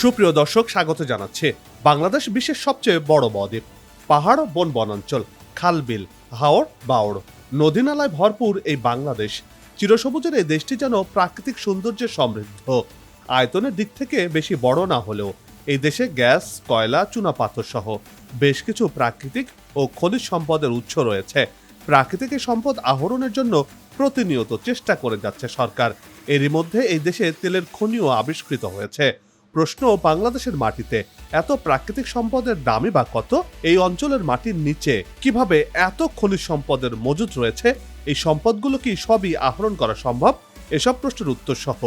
সুপ্রিয় দর্শক, স্বাগত জানাচ্ছে বাংলাদেশ বিশ্বের সবচেয়ে বড় বদ্বীপ, পাহাড় বন বনাঞ্চল, খালবিল হাওড় বাওড় নদী নালায় ভরপুর এই বাংলাদেশ, চিরসবুজের এই দেশটি যেন প্রাকৃতিক সৌন্দর্যে সমৃদ্ধ। আয়তনের দিক থেকে বেশি বড় না হলেও এই দেশে গ্যাস, কয়লা চুনাপাথর সহ বেশ কিছু প্রাকৃতিক ও খনিজ সম্পদের উৎস রয়েছে। প্রাকৃতিক সম্পদ আহরণের জন্য প্রতিনিয়ত চেষ্টা করে যাচ্ছে সরকার। এরই মধ্যে এই দেশে তেলের খনিও আবিষ্কৃত হয়েছে। প্রশ্ন, বাংলাদেশের মাটিতে এত প্রাকৃতিক সম্পদের দামই বা কত? এই অঞ্চলের মাটির নিচে কীভাবে এত খনিজ সম্পদের মজুদ রয়েছে? এই সম্পদগুলো কি সবই আহরণ করা সম্ভব? এসব প্রশ্নের উত্তর সহ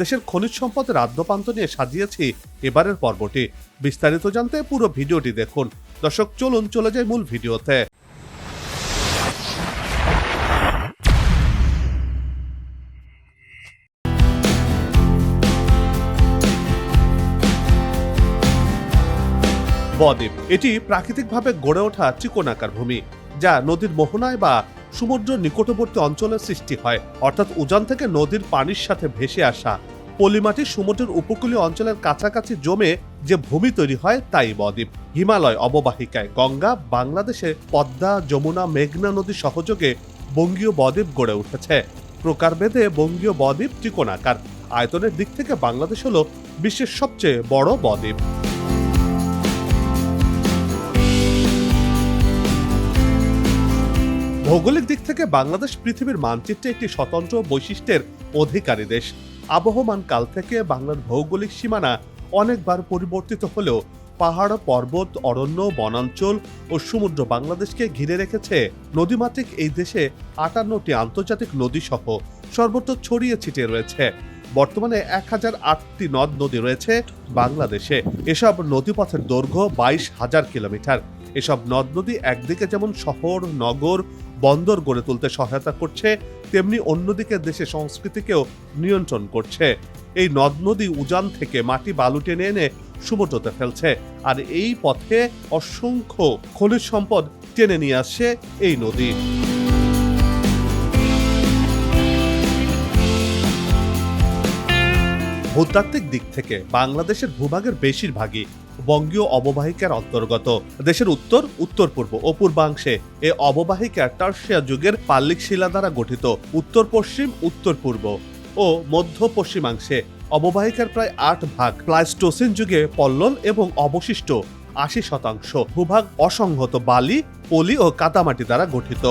দেশের খনিজ সম্পদের আদ্যপান্ত নিয়ে সাজিয়েছি এবারের পর্বটি। বিস্তারিত জানতে পুরো ভিডিওটি দেখুন। দর্শক, চলুন চলে যাই মূল ভিডিওতে। বদ্বীপ। এটি প্রাকৃতিকভাবে গড়ে ওঠা চিকোনাকার ভূমি, যা নদীর মোহনায় বা সমুদ্র নিকটবর্তী অঞ্চলের সৃষ্টি হয়, অর্থাৎ উজান থেকে নদীর পানির সাথে ভেসে আসা। পলিমাটি সমুদ্রের উপকূলীয় অঞ্চলের কাছাকাছি জমে যে ভূমি তৈরি হয়, তাই বদ্বীপ। হিমালয় অববাহিকায় গঙ্গা বাংলাদেশে পদ্মা, যমুনা, মেঘনা নদী সহযোগে বঙ্গীয় বদ্বীপ গড়ে উঠেছে। প্রকারভেদে বঙ্গীয় বদ্বীপ ত্রিকোণাকার। আয়তনের দিক থেকে বাংলাদেশ হল বিশ্বের সবচেয়ে বড় বদ্বীপ। ভৌগোলিক দিক থেকে বাংলাদেশ পৃথিবীর মানচিত্রে একটি স্বতন্ত্র বৈশিষ্ট্যের অধিকারী দেশ। আবহমান কাল থেকে বাংলার ভৌগোলিক সীমানা অনেকবার পরিবর্তিত হলেও পাহাড়, পর্বত, অরণ্য, বনাঞ্চল ও সমুদ্র বাংলাদেশকে ঘিরে রেখেছে নদীমাতৃক এই দেশে আটান্নটি আন্তর্জাতিক নদী সহ সর্বত্র ছড়িয়ে ছিটিয়ে রয়েছে। বর্তমানে এক হাজার আটটি নদ নদী রয়েছে বাংলাদেশে। এসব নদীপথের দৈর্ঘ্য বাইশ হাজার কিলোমিটার। এসব নদ নদী একদিকে যেমন শহর, নগর বন্দর গড়ে তুলতে সহায়তা করছে, তেমনি অন্যদিকে দেশের সংস্কৃতিকেও নিয়ন্ত্রণ করছে। এই নদ নদী উজান থেকে মাটি বালু টেনে এনে সমুদ্রতে ফেলছে, আর এই পথে অসংখ্য খনিজ সম্পদ টেনে নিয়ে আসছে এই নদী। ভূতাত্ত্বিক দিক থেকে বাংলাদেশের ভূভাগের বেশিরভাগই বঙ্গীয় অববাহিকার অন্তর্গত। দেশের উত্তর উত্তর পূর্ব ও পূর্বাংশে এ অববাহিকা টার্সিয়া যুগের পাল্লিক শিলা দ্বারা গঠিত। উত্তর পশ্চিম, উত্তর পূর্ব ও মধ্য পশ্চিমাংশে অববাহিকার প্রায় আট ভাগ প্লাইস্টোসিন যুগে পল্লল এবং অবশিষ্ট আশি শতাংশ ভূভাগ অসংহত বালি, পলি ও কাদামাটি দ্বারা গঠিত।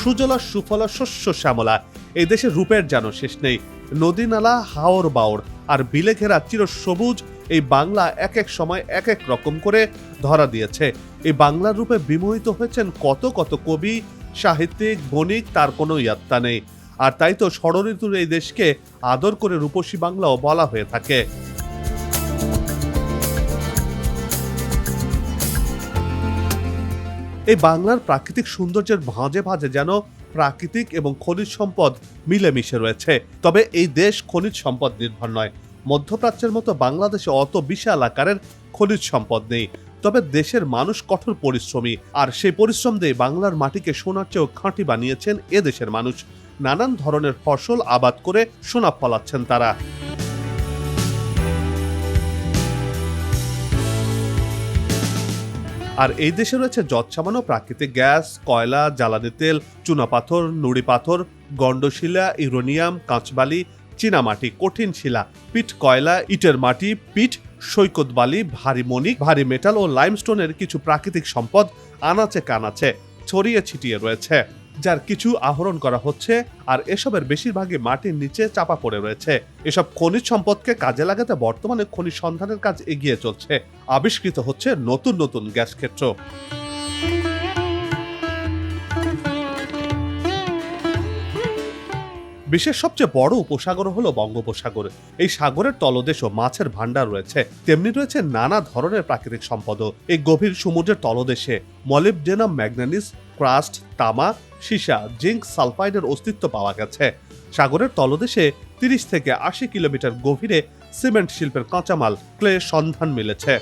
সুজলা সুফলা শস্য শ্যামলা এই দেশের রূপের যেন শেষ নেই। নদী নালা, হাওর বাওর আর বিলে ঘেরা চির সবুজ এই বাংলা এক এক সময় এক এক রকম করে ধরা দিয়েছে। এই বাংলার রূপে বিমোহিত হয়েছেন কত কত কবি, সাহিত্যিক, বণিক, তার কোনো ইয়াত্তা নেই। আর তাই তো ষড়ঋতুর এই দেশকে আদর করে রূপসী বাংলাও বলা হয়ে থাকে। এই বাংলার প্রাকৃতিক সৌন্দর্যের ভাঁজে ভাঁজে যেন প্রাকৃতিক এবং খনিজ সম্পদ মিলেমিশে রয়েছে। তবে এই দেশ খনিজ সম্পদ নির্ভর নয়। মধ্যপ্রাচ্যের মতো বাংলাদেশে অত বিশাল আকারের খনিজ সম্পদ নেই। তবে দেশের মানুষ কঠোর পরিশ্রমী, আর সেই পরিশ্রম দিয়ে বাংলার মাটিকে সোনার চেয়েও খাঁটি বানিয়েছেন এ দেশের মানুষ। নানান ধরনের ফসল আবাদ করে সোনা ফলাচ্ছেন তারা। আর এই দেশে রয়েছে যৎ সামান্য প্রাকৃতিক গ্যাস, কয়লা, জ্বালানি তেল চুনাপাথর নুড়ি পাথর, গণ্ডশিলা, ইউরোনিয়াম, কাঁচবালি চীনামাটি কঠিন শিলা পিঠ কয়লা, ইটের মাটি পিঠ সৈকত বালি, ভারী মণিক, ভারী মেটাল ও লাইমস্টোনের কিছু প্রাকৃতিক সম্পদ আনাচে কানাচে ছড়িয়ে ছিটিয়ে রয়েছে। যার কিছু আহরণ করা হচ্ছে আর এসবের বেশিরভাগই মাটির নিচে চাপা পড়ে রয়েছে। এসব খনিজ সম্পদকে কাজে লাগাতে বর্তমানে খনিজ সন্ধানের কাজ এগিয়ে চলছে। আবিষ্কৃত হচ্ছে নতুন নতুন গ্যাস ক্ষেত্র। বিশ্বের সবচেয়ে বড় উপসাগর হলো বঙ্গোপসাগর। এই সাগরের তলদেশও মাছের ভান্ডার রয়েছে। তেমনি রয়েছে নানা ধরনের প্রাকৃতিক সম্পদও। এই গভীর সমুদ্রের তলদেশে মলিবডেনাম ম্যাগনানিস ক্রাস্ট, তামা, সীসা, জিঙ্ক সালফাইডের অস্তিত্ব পাওয়া গেছে। সাগরের তলদেশে তিরিশ থেকে আশি কিলোমিটার গভীরে সিমেন্ট শিল্পের কাঁচামাল ক্লে সন্ধান মিলেছে।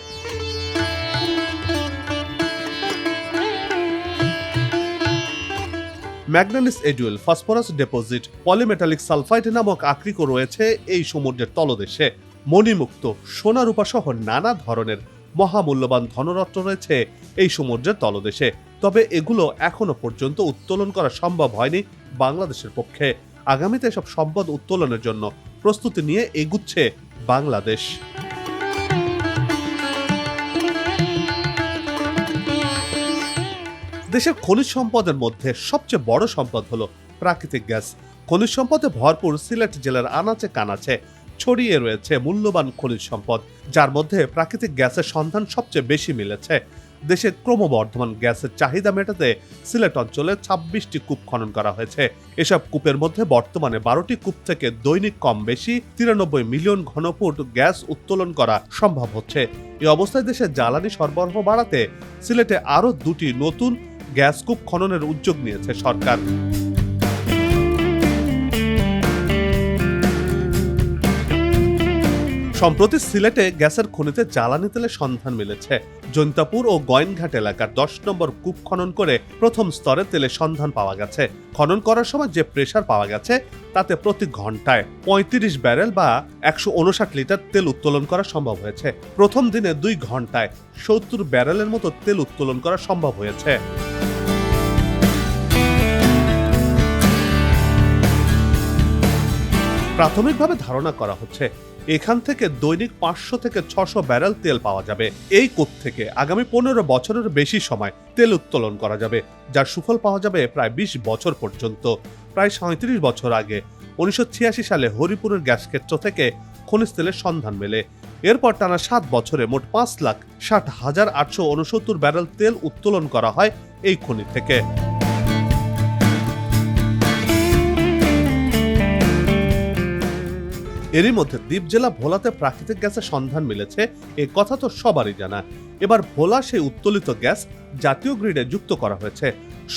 ম্যাগনানিস এডুয়েল ফসফরাস ডিপোজিট পলিমেটালিক সালফাইড নামক আকরিকও রয়েছে এই সমুদ্রের তলদেশে। মণিমুক্ত সোনা রূপা নানা ধরনের মহামূল্যবান ধনরত্ন রয়েছে এই সমুদ্রের তলদেশে। তবে এগুলো এখনও পর্যন্ত উত্তোলন করা সম্ভব হয়নি বাংলাদেশের পক্ষে। আগামীতে এসব সম্পদ উত্তোলনের জন্য প্রস্তুতি নিয়ে এগুচ্ছে বাংলাদেশ। দেশের খনিজ সম্পদের মধ্যে সবচেয়ে বড় সম্পদ হলো প্রাকৃতিক গ্যাস। খনিজ সম্পদে ভরপুর সিলেট জেলার আনাচে কানাচে ছড়িয়ে রয়েছে মূল্যবান খনিজ সম্পদ, যার মধ্যে প্রাকৃতিক গ্যাসের সন্ধান সবচেয়ে বেশি মিলেছে। দেশের ক্রমবর্ধমান গ্যাসের চাহিদা মেটাতে সিলেট অঞ্চলে ছাব্বিশটি কূপ খনন করা হয়েছে। এসব কূপের মধ্যে বর্তমানে বারোটি কূপ থেকে দৈনিক কম বেশি তিরানব্বই মিলিয়ন ঘনফুট গ্যাস উত্তোলন করা সম্ভব হচ্ছে। এ অবস্থায় দেশে জ্বালানি সরবরাহ বাড়াতে সিলেটে আরও দুটি নতুন গ্যাস কূপ খননের উদ্যোগ নিয়েছে সরকার। সম্প্রতি সিলেটে গ্যাসের খনিতে জ্বালানি তেলের সন্ধান মিলেছে। জৈন্তাপুর ও গয়েনঘাট এলাকার দশ নম্বর কূপ খনন করে প্রথম স্তরে তেলের সন্ধান পাওয়া গেছে। খনন করার সময় যে প্রেসার পাওয়া গেছে, তাতে প্রতি ঘন্টায় পঁয়ত্রিশ ব্যারেল বা একশো উনষাট লিটার তেল উত্তোলন করা সম্ভব হয়েছে। প্রথম দিনে দুই ঘন্টায় সত্তর ব্যারেলের মতো তেল উত্তোলন করা সম্ভব হয়েছে। প্রাথমিকভাবে ধারণা করা হচ্ছে এখান থেকে দৈনিক পাঁচশো থেকে ছশো ব্যারেল তেল পাওয়া যাবে। এই কূপ থেকে আগামী পনেরো বছরের বেশি সময় তেল উত্তোলন করা যাবে, যার সুফল পাওয়া যাবে প্রায় বিশ বছর পর্যন্ত। প্রায় সাঁত্রিশ বছর আগে উনিশশো ছিয়াশি সালে হরিপুরের গ্যাস ক্ষেত্র থেকে খনিজ তেলের সন্ধান মেলে। এরপর টানা সাত বছরে মোট পাঁচ লাখ ষাট হাজার আটশো ব্যারেল তেল উত্তোলন করা হয় এই খনি থেকে। এরই মধ্যে দ্বীপ জেলা ভোলাতে প্রাকৃতিক গ্যাসের সন্ধান মিলেছে, এ কথা তো সবারই জানা। এবার ভোলা সেই উত্তোলিত গ্যাস জাতীয় গ্রিডে যুক্ত করা হয়েছে।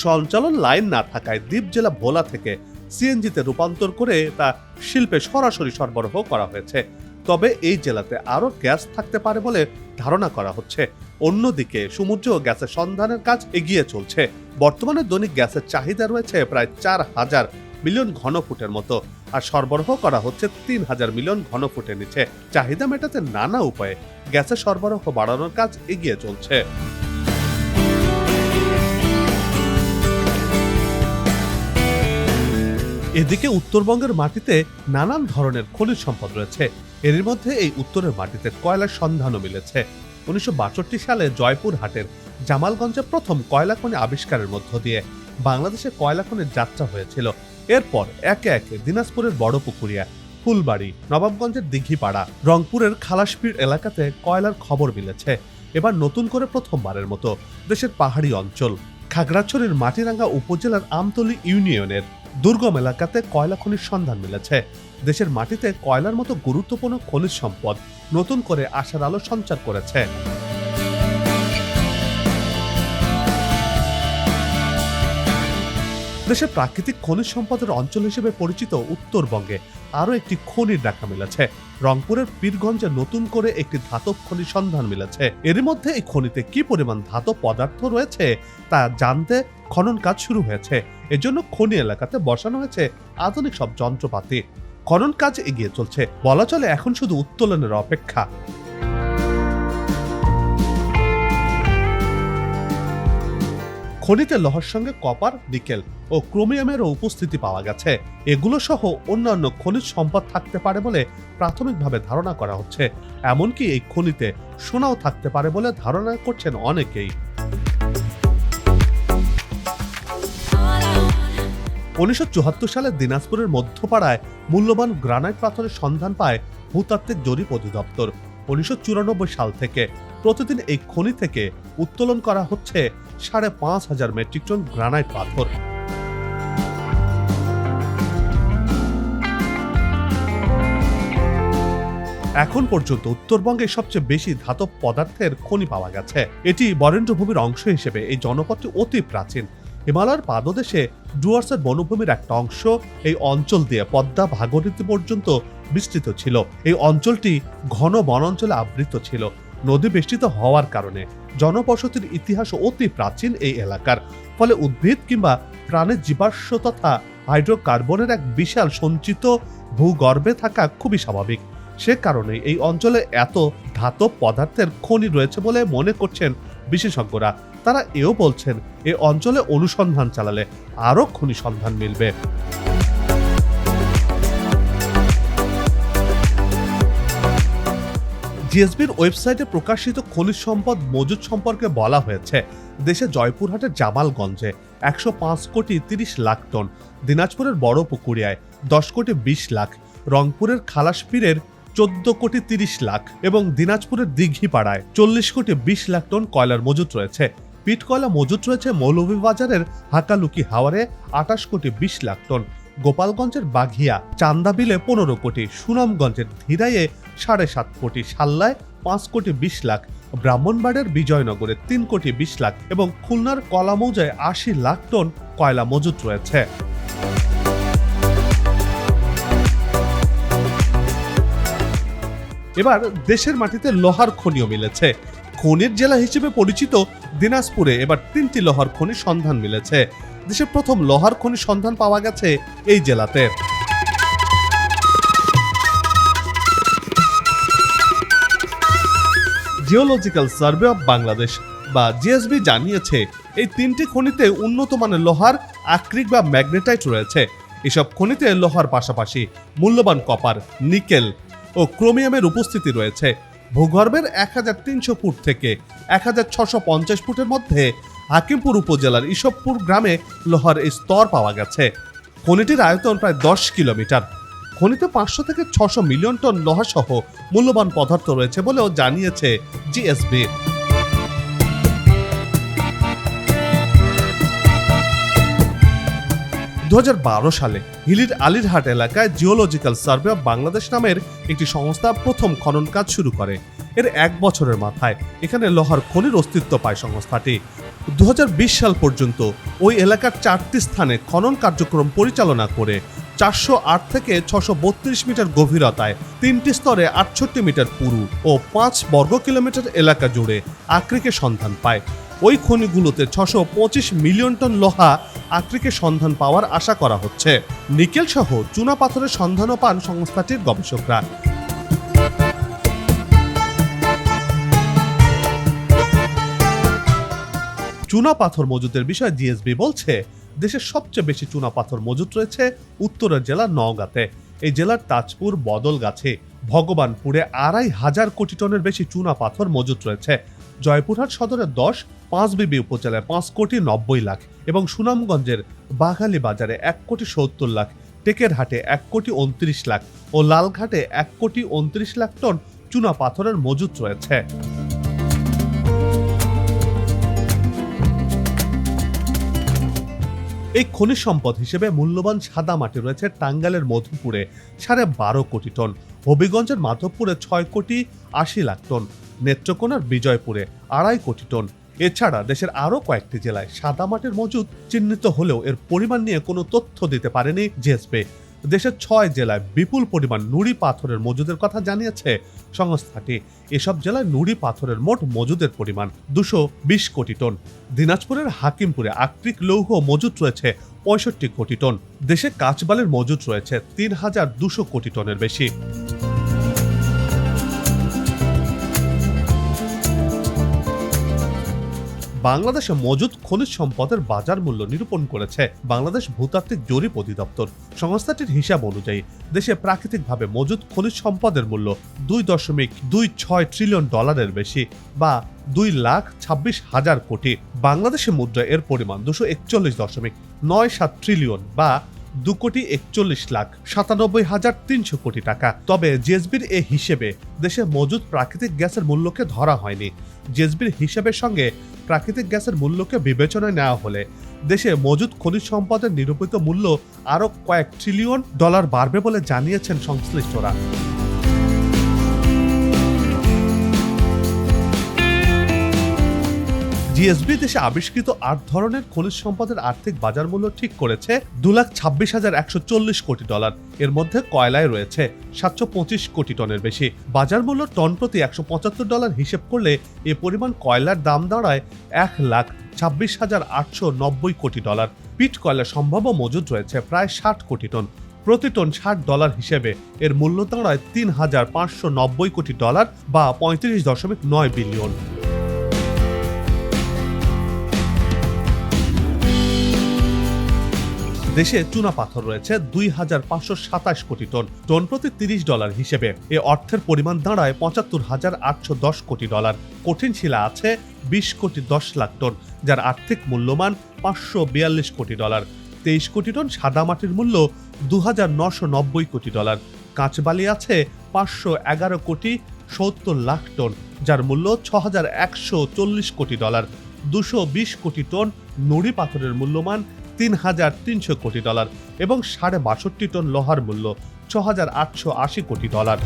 সঞ্চালন লাইন না থাকায় দ্বীপ জেলা ভোলা থেকে সিএনজিতে রূপান্তর করে তা শিল্পে সরাসরি সরবরাহ করা হয়েছে। তবে এই জেলাতে আরও গ্যাস থাকতে পারে বলে ধারণা করা হচ্ছে। অন্যদিকে সমুদ্র গ্যাসের সন্ধানের কাজ এগিয়ে চলছে। বর্তমানে দৈনিক গ্যাসের চাহিদা রয়েছে প্রায় চার হাজার মিলিয়ন ঘনফুটের মতো। আর সরবরাহ করা হচ্ছে তিন হাজার মিলিয়ন ঘনফুটের নিচে। চাহিদা মেটাতে নানা উপায়ে গ্যাসের সরবরাহ বাড়ানোর কাজ এগিয়ে চলছে। এদিকে উত্তরবঙ্গের মাটিতে নানান ধরনের খনিজ সম্পদ রয়েছে। এর মধ্যে এই উত্তরের মাটিতে কয়লার সন্ধানও মিলেছে। উনিশশো বাষট্টি সালে জয়পুর হাটের জামালগঞ্জে প্রথম কয়লা খনি আবিষ্কারের মধ্য দিয়ে বাংলাদেশে কয়লা খনির যাত্রা হয়েছিল। এরপর একে একে দিনাজপুরের বড় পুকুরিয়া ফুলবাড়ি, নবাবগঞ্জের দিঘিপাড়া, রংপুরের খালাসপির এলাকাতে কয়লার খবর মিলেছে। এবার নতুন করে প্রথমবারের মতো দেশের পাহাড়ি অঞ্চল, খাগড়াছড়ির মাটিরাঙ্গা উপজেলার আমতলী ইউনিয়নের দুর্গম এলাকাতে কয়লা খনির সন্ধান মিলেছে। দেশের মাটিতে কয়লার মতো গুরুত্বপূর্ণ খনিজ সম্পদ নতুন করে আশার আলো সঞ্চার করেছে। দেশের প্রাকৃতিক খনিজ সম্পদের অঞ্চল হিসেবে পরিচিত উত্তরবঙ্গে আরও একটি খনির দেখা মিলেছে। রংপুরের পীরগঞ্জে নতুন করে একটি ধাতব খনির সন্ধান মিলেছে। এর মধ্যে এই খনিতে কি পরিমাণ ধাতব পদার্থ রয়েছে তা জানতে খনন কাজ শুরু হয়েছে। এজন্য খনি এলাকাতে বসানো হয়েছে আধুনিক সব যন্ত্রপাতি। খনন কাজ এগিয়ে চলছে। বলা চলে এখন শুধু উত্তোলনের অপেক্ষা। খনিতে লহার সঙ্গে কপার, নিকেল ও ক্রোমিয়ামেরও উপস্থিতি পাওয়া গেছে। এগুলো সহ অন্যান্য খনিজ সম্পদ থাকতে পারে বলে প্রাথমিকভাবে ধারণা করা হচ্ছে। এমনকি এই খনিতে সোনাও থাকতে পারে বলে ধারণা করছেন অনেকেই। উনিশশো চুয়াত্তর সালে দিনাজপুরের মধ্যপাড়ায় মূল্যবান গ্রানাইট পাথরের সন্ধান পায় ভূতাত্ত্বিক জরিপ অধিদপ্তর। উনিশশো চুরানব্বই সাল থেকে প্রতিদিন এই খনি থেকে উত্তোলন করা হচ্ছে সাড়ে পাঁচ হাজার মেট্রিক টন গ্রানাইট পাথর। এখন পর্যন্ত উত্তরবঙ্গে সবচেয়ে বেশি ধাতব পদার্থের খনি পাওয়া গেছে। এটি বরেন্দ্রভূমির অংশ হিসেবে এই জনপদটি অতি প্রাচীন। হিমালয়ের পাদদেশে ডুয়ার্সের বনভূমির একটা অংশ এই অঞ্চল দিয়ে পদ্মা ভাগীরথী পর্যন্ত বিস্তৃত ছিল। এই অঞ্চলটি ঘন বনাঞ্চলে আবৃত ছিল। নদী বেষ্টিত হওয়ার কারণে জনবসতির ইতিহাস অতি প্রাচীন এই এলাকার। ফলে উদ্ভিদ কিংবা প্রাণের জীবাশ্ম তথা হাইড্রোকার্বনের এক বিশাল সঞ্চিত ভূগর্ভে থাকা খুবই স্বাভাবিক। সে কারণে এই অঞ্চলে এত ধাতব পদার্থের খনি রয়েছে বলে মনে করছেন বিশেষজ্ঞরা। তারা এও বলছেন, এ অঞ্চলে অনুসন্ধান চালালে আরও খনি সন্ধান মিলবে। জিএসবির ওয়েবসাইটে প্রকাশিত খনিজ সম্পদ মজুদ সম্পর্কে বলা হয়েছে, দেশে জয়পুরহাটের জামালগঞ্জে একশো পাঁচ কোটি তিরিশ লাখ টন, দিনাজপুরের বড় পুকুরিয়ায় দশ কোটি বিশ লাখ, রংপুরের খালাসপীরের চোদ্দ কোটি তিরিশ লাখ এবং দিনাজপুরের দিঘিপাড়ায় চল্লিশ কোটি বিশ লাখ টন কয়লার মজুত রয়েছে। পিট কয়লা মজুদ রয়েছে মৌলভীবাজারের হাকালুকি হাওয়ারে আটাশ কোটি বিশ লাখ টন, গোপালগঞ্জের বাঘিয়া চান্দাবিলে পনেরো কোটি, সুনামগঞ্জের ধীরাইয়ে সাড়ে সাত কোটি, সাল্লায় পাঁচ কোটি বিশ লাখ ব্রাহ্মণবাড়ের বিজয়নগরে তিন কোটি বিশ লাখ এবং খুলনার কলামৌজায় আশি লাখ টন কয়লা মজুত রয়েছে। এবার দেশের মাটিতে লোহার খনিও মিলেছে। খনির জেলা হিসেবে পরিচিত দিনাজপুরে এবার তিনটি লোহার খনির সন্ধান মিলেছে। দেশের প্রথম লোহার খনির সন্ধান পাওয়া গেছে এই জেলাতে। জিওলজিক্যাল সার্ভে অফ বাংলাদেশ বা জিএসবি জানিয়েছে, এই তিনটি খনিতে উন্নত মানের লোহার, আক্রিক বা ম্যাগনেটাইট রয়েছে। এসব খনিতে লোহার পাশাপাশি মূল্যবান কপার, নিকেল ও ক্রোমিয়ামের উপস্থিতি রয়েছে। ভূগর্ভের এক হাজার তিনশো ফুট থেকে এক হাজার ছশো পঞ্চাশ ফুটের মধ্যে হাকিমপুর উপজেলার ইসবপুর গ্রামে লোহার এই স্তর পাওয়া গেছে। খনিটির আয়তন প্রায় দশ কিলোমিটার। খনিতে পাঁচশো থেকে ছশো মিলিয়ন টন লোহা সহ মূল্যবান পদার্থ রয়েছে বলেও জানিয়েছে জিএসবি। দুহাজার বারো সালে হিলির আলিরহাট এলাকায় জিওলজিক্যাল সার্ভে অফ বাংলাদেশ নামের একটি সংস্থা প্রথম খনন কাজ শুরু করে। এর এক বছরের মাথায় এখানে লোহার খনির অস্তিত্ব পায় সংস্থাটি। দুহাজার বিশ সাল পর্যন্ত ওই এলাকার চারটি স্থানে খনন কার্যক্রম পরিচালনা করে চারশো আট থেকে ছশো বত্রিশ মিটার গভীরতায় তিনটি স্তরে আটষট্টি মিটার পুরু ও পাঁচ বর্গ কিলোমিটার এলাকা জুড়ে আক্রিকের সন্ধান পায়। ওই খনিগুলোতে ছশো মিলিয়ন টন লোহা আক্রিকের সন্ধান পাওয়ার আশা করা হচ্ছে। নিকেল সহ চুনা পাথরের সন্ধানও পান সংস্থাটির গবেষকরা। চুনা পাথর মজুদের বিষয়ে জিএসবি বলছে, দেশের সবচেয়ে বেশি চুনা পাথর মজুত রয়েছে উত্তরের জেলা নওগাঁতে। এই জেলার তাজপুর, বদলগাছে, ভগবানপুরে আড়াই হাজার কোটি টনের বেশি চুনা পাথর মজুত রয়েছে। জয়পুরহাট সদরে দশ পাঁচবিবি উপজেলায় পাঁচ কোটি নব্বই লাখ এবং সুনামগঞ্জের বাঘালি বাজারে এক কোটি সত্তর লাখ, টেকেরহাটে এক কোটি উনত্রিশ লাখ ও লালঘাটে এক কোটি উনত্রিশ লাখ টন চুনা পাথরের মজুত রয়েছে। এই খনিজ সম্পদ হিসেবে মূল্যবান সাদা মাটি রয়েছে টাঙ্গালের মধুপুরে, সাড়ে বারো কোটি টন। হবিগঞ্জের মাধবপুরে ছয় কোটি আশি লাখ টন। নেত্রকোনার বিজয়পুরে আড়াই কোটি টন। এছাড়া দেশের আরও কয়েকটি জেলায় সাদা মাটির মজুদ চিহ্নিত হলেও এর পরিমাণ নিয়ে কোনো তথ্য দিতে পারেনি জেএসপি। দেশের ছয় জেলায় বিপুল পরিমাণ নুড়ি পাথরের মজুদের কথা জানিয়েছে সংস্থাটি। এসব জেলায় নুড়ি পাথরের মোট মজুদের পরিমাণ দুশো বিশ কোটি টন। দিনাজপুরের হাকিমপুরে আক্রিক লৌহ মজুদ রয়েছে পঁয়ষট্টি কোটি টন। দেশে কাঁচবালের মজুদ রয়েছে তিন হাজার দুশো কোটি টনের বেশি। বাংলাদেশে মজুদ খনিজ সম্পদের বাজার মূল্য নিরূপণ করেছে বাংলাদেশ ভূতাত্ত্বিক জরিপ অধিদপ্তর। সংস্থাটির হিসাব অনুযায়ী, দেশে প্রাকৃতিকভাবে মজুদ খনিজ সম্পদের মূল্য দুই দশমিক দুই ছয় ট্রিলিয়ন ডলারের বেশি বা দুই লাখ ছাব্বিশ হাজার কোটি। বাংলাদেশে মুদ্রা এর পরিমাণ দুশো একচল্লিশ দশমিক নয় সাত ট্রিলিয়ন বা দু কোটি একচল্লিশ লাখ সাতানব্বই হাজার তিনশো কোটি টাকা। তবে জেসবির এ হিসেবে দেশে মজুদ প্রাকৃতিক গ্যাসের মূল্যকে ধরা হয়নি। জেসবির হিসেবের সঙ্গে প্রাকৃতিক গ্যাসের মূল্যকে বিবেচনায় নেওয়া হলে দেশে মজুদ খনিজ সম্পদের নিরূপিত মূল্য আরও কয়েক ট্রিলিয়ন ডলার বাড়বে বলে জানিয়েছেন সংশ্লিষ্টরা। জিএসবি দেশে আবিষ্কৃত আট ধরনের খনিজ সম্পদের আর্থিক বাজার মূল্য ঠিক করেছে দু লাখ ছাব্বিশ হাজার একশো চল্লিশ কোটি ডলার। এর মধ্যে কয়লায় রয়েছে সাতশো পঁচিশ কোটি টনের বেশি। বাজার মূল্য টন প্রতি একশো পঁচাত্তর ডলার হিসেব করলে এ পরিমাণ কয়লার দাম দাঁড়ায় এক লাখ ছাব্বিশ হাজার আটশো নব্বই কোটি ডলার। পিট কয়লা সম্ভাব্য মজুদ রয়েছে প্রায় ষাট কোটি টন। প্রতি টন ষাট ডলার হিসেবে এর মূল্য দাঁড়ায় তিন হাজার পাঁচশো নব্বই কোটি ডলার বা পঁয়ত্রিশ দশমিক নয় বিলিয়ন। দেশে চুনা পাথর রয়েছে দুই হাজার পাঁচশো সাতাশ কোটি টন টন প্রতি তিরিশ ডলার হিসেবে। এ অর্থের পরিমাণ দাঁড়ায় পঁচাত্তর হাজার আটশো দশ কোটি ডলার। কঠিন শিলা আছে বিশ কোটি দশ লাখ টন, যার আর্থিক মূল্যমান পাঁচশো বিয়াল্লিশ কোটি ডলার। তেইশ কোটি টন সাদা মাটির মূল্য দু হাজার নশো নব্বই কোটি ডলার। কাঁচবালি আছে পাঁচশো এগারো কোটি সত্তর লাখ টন, যার মূল্য ছ হাজার একশো চল্লিশ কোটি ডলার। দুশো বিশ কোটি টন নুড়ি পাথরের মূল্যমান তিন হাজার তিনশো কোটি ডলার এবং সাড়ে বাষট্টি টন লোহার মূল্য ছ হাজার আটশো আশি কোটি ডলার।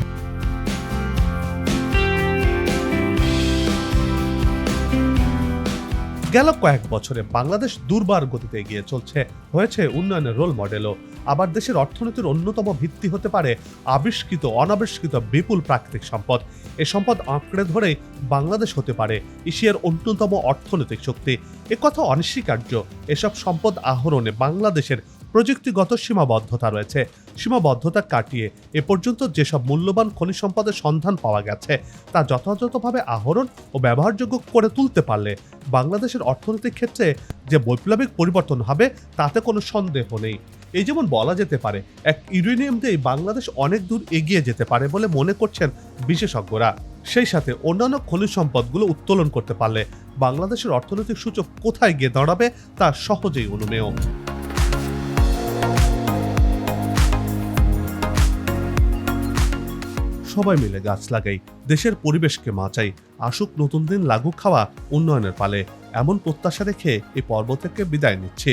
গেল কয়েক বছরে বাংলাদেশ দুর্বার গতিতে এগিয়ে চলছে, হয়েছে উন্নয়নের রোল মডেলও আবার দেশের অর্থনীতির অন্যতম ভিত্তি হতে পারে আবিষ্কৃত, অনাবিষ্কৃত বিপুল প্রাকৃতিক সম্পদ। এ সম্পদ আঁকড়ে ধরে বাংলাদেশ হতে পারে এশিয়ার অন্যতম অর্থনৈতিক শক্তি। একথা অনস্বীকার্য। এসব সম্পদ আহরণে বাংলাদেশের প্রযুক্তিগত সীমাবদ্ধতা রয়েছে। সীমাবদ্ধতা কাটিয়ে এ পর্যন্ত যেসব মূল্যবান খনিজ সম্পদের সন্ধান পাওয়া গেছে, তা যথাযথভাবে আহরণ ও ব্যবহারযোগ্য করে তুলতে পারলে বাংলাদেশের অর্থনৈতিক ক্ষেত্রে যে বৈপ্লবিক পরিবর্তন হবে, তাতে কোনো সন্দেহ নেই। এই যেমন বলা যেতে পারে, এক ইউরেনিয়াম দিয়ে বাংলাদেশ অনেক দূর এগিয়ে যেতে পারে বলে মনে করছেন বিশেষজ্ঞরা। সেই সাথে অন্যান্য খনিজ সম্পদগুলো উত্তোলন করতে পারলে বাংলাদেশের অর্থনৈতিক সূচক কোথায় গিয়ে দাঁড়াবে তা সহজেই অনুমেয়। সবাই মিলে গাছ লাগাই, দেশের পরিবেশকে বাঁচাই, আসুক নতুন দিন লাগু খাওয়া উন্নয়নের পালে। এমন প্রত্যাশা রেখে এই পর্ব থেকে বিদায় নিচ্ছে।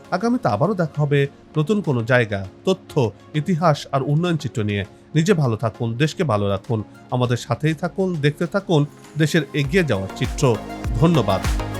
আগামীতে আবারও দেখা হবে নতুন কোনো জায়গা, তথ্য, ইতিহাস আর উন্নয়ন চিত্র নিয়ে। নিজে ভালো থাকুন, দেশকে ভালো রাখুন। আমাদের সাথেই থাকুন, দেখতে থাকুন, দেশের এগিয়ে যাওয়ার চিত্র। ধন্যবাদ।